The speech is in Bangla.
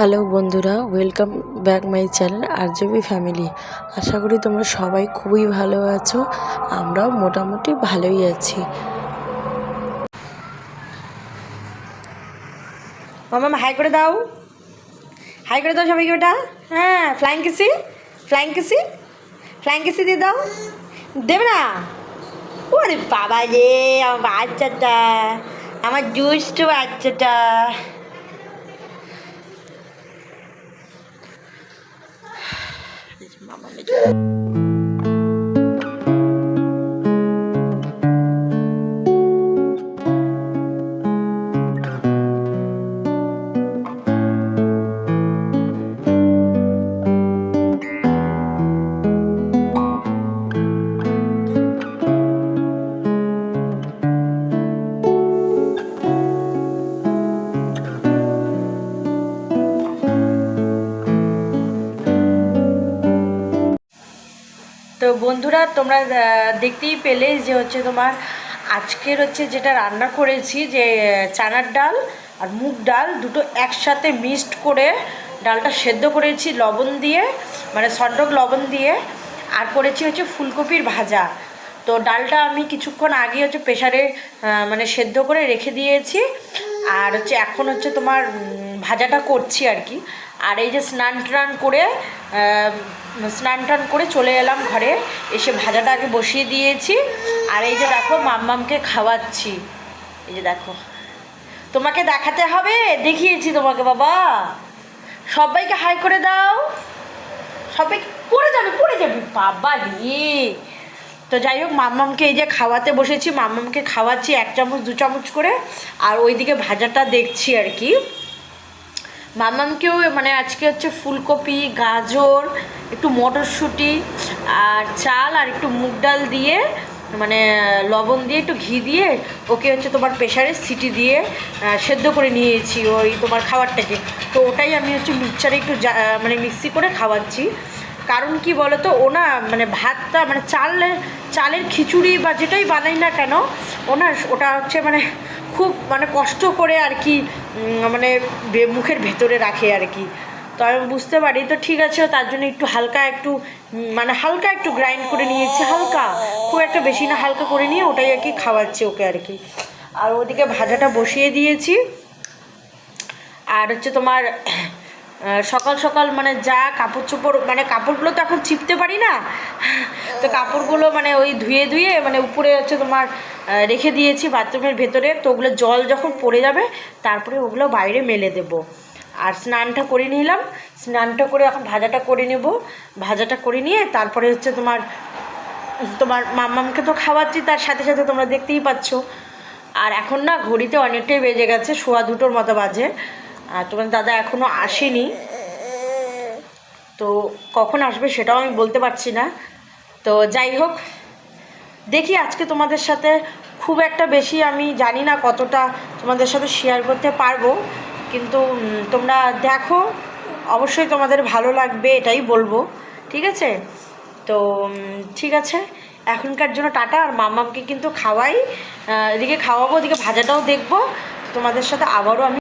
হ্যালো বন্ধুরা ওয়েলকাম ব্যাক মাই চ্যানেল আর জেবি ফ্যামিলি আশা করি তোমরা সবাই খুবই ভালো আছো, আমরাও মোটামুটি ভালোই আছি। মামা হাই করে দাও। হাই করে দাও সবাইকে ওটা হ্যাঁ ফ্লাইং কিসি ফ্লাইং কিসি ফ্লাইং কিসি দিয়ে দাও। দেবে না? ওরে বাবা রে, আমার বাচ্চাটা, আমার দুষ্টু বাচ্চাটা। মামা তো বন্ধুরা, তোমরা দেখতেই পেলে যে হচ্ছে তোমার আজকের হচ্ছে যেটা রান্না করেছি যে চানার ডাল আর মুগ ডাল দুটো একসাথে মিক্সড করে ডালটা সেদ্ধ করেছি লবণ দিয়ে মানে সন্ডক লবণ দিয়ে, আর করেছি হচ্ছে ফুলকপির ভাজা। তো ডালটা আমি কিছুক্ষণ আগে হচ্ছে প্রেশারে মানে সেদ্ধ করে রেখে দিয়েছি। আর হচ্ছে এখন হচ্ছে তোমার ভাজাটা করছি আর কি। আর এই যে স্নান টান করে স্নান টান করে চলে এলাম ঘরে। এসে ভাজাটা আগে বসিয়ে দিয়েছি। আর এই যে দেখো, মাম্মামকে খাওয়াচ্ছি। এই যে দেখো। তোমাকে দেখাতে হবে, দেখিয়েছি তোমাকে বাবা। সবাইকে হাই করে দাও। সবাই পড়ে যাবে পড়ে যাবে। বাবা রে। তো যাই হোক, মাম্মামকে এই যে খাওয়াতে বসেছি। মাম্মামকে খাওয়াচ্ছি এক চামচ, দু চামচ করে। আর ওইদিকে ভাজাটা দেখছি আর কি। মামামকেও মানে আজকে হচ্ছে ফুলকপি, গাজর, একটু মটরশুঁটি আর চাল আর একটু মুগ ডাল দিয়ে মানে লবণ দিয়ে একটু ঘি দিয়ে ওকে হচ্ছে তোমার প্রেশারে সিটি দিয়ে সেদ্ধ করে নিয়েছি ওই তোমার খাবারটাকে। তো ওটাই আমি হচ্ছে মিক্সচারে একটু মানে মিক্সি করে খাওয়াচ্ছি। কারণ কি বলো তো ও না মানে ভাতটা মানে চাল চালের খিচুড়ি বা যেটাই বানাই না কেন ওনার ওটা হচ্ছে মানে খুব মানে কষ্ট করে আর কি মানে মুখের ভেতরে রাখে আর কি। তো আমি বুঝতে পারি, তো ঠিক আছে, তার জন্য একটু হালকা একটু মানে হালকা একটু গ্রাইন্ড করে নিয়েছি, হালকা। খুব একটা বেশি না, হালকা করে নিয়ে ওটাই আর কি খাওয়াচ্ছি ওকে আর কি। আর ওদিকে ভাজাটা বসিয়ে দিয়েছি। আর হচ্ছে তোমার সকাল সকাল মানে যা কাপড় চোপড় মানে কাপড়গুলো তো এখন চিপতে পারি না। তো কাপড়গুলো মানে ওই ধুয়ে ধুয়ে মানে উপরে হচ্ছে তোমার রেখে দিয়েছি বাথরুমের ভেতরে। তো ওগুলো জল যখন পড়ে যাবে, তারপরে ওগুলো বাইরে মেলে দেব। আর স্নানটা করে নিলাম। স্নানটা করে এখন ভাজাটা করে নেব। ভাজাটা করে নিয়ে তারপরে হচ্ছে তোমার তোমার মাম্মামকে তো খাওয়াচ্ছি, তার সাথে সাথে তোমরা দেখতেই পাচ্ছ। আর এখন না ঘড়িতে অনেকটাই বেজে গেছে, সোয়া দুটোর মতো বাজে। আর তোমার দাদা এখনও আসেনি। তো কখন আসবে সেটাও আমি বলতে পারছি না। তো যাই হোক দেখি আজকে তোমাদের সাথে খুব একটা বেশি আমি জানি না কতটা তোমাদের সাথে শেয়ার করতে পারব। কিন্তু তোমরা দেখো, অবশ্যই তোমাদের ভালো লাগবে, এটাই বলব। ঠিক আছে? তো ঠিক আছে। এখনকার জন্য টাটা। আর মামামকে কিন্তু খাওয়াই। এদিকে খাওয়াবো, ওদিকে ভাজাটাও দেখব। তোমাদের সাথে আবারও আমি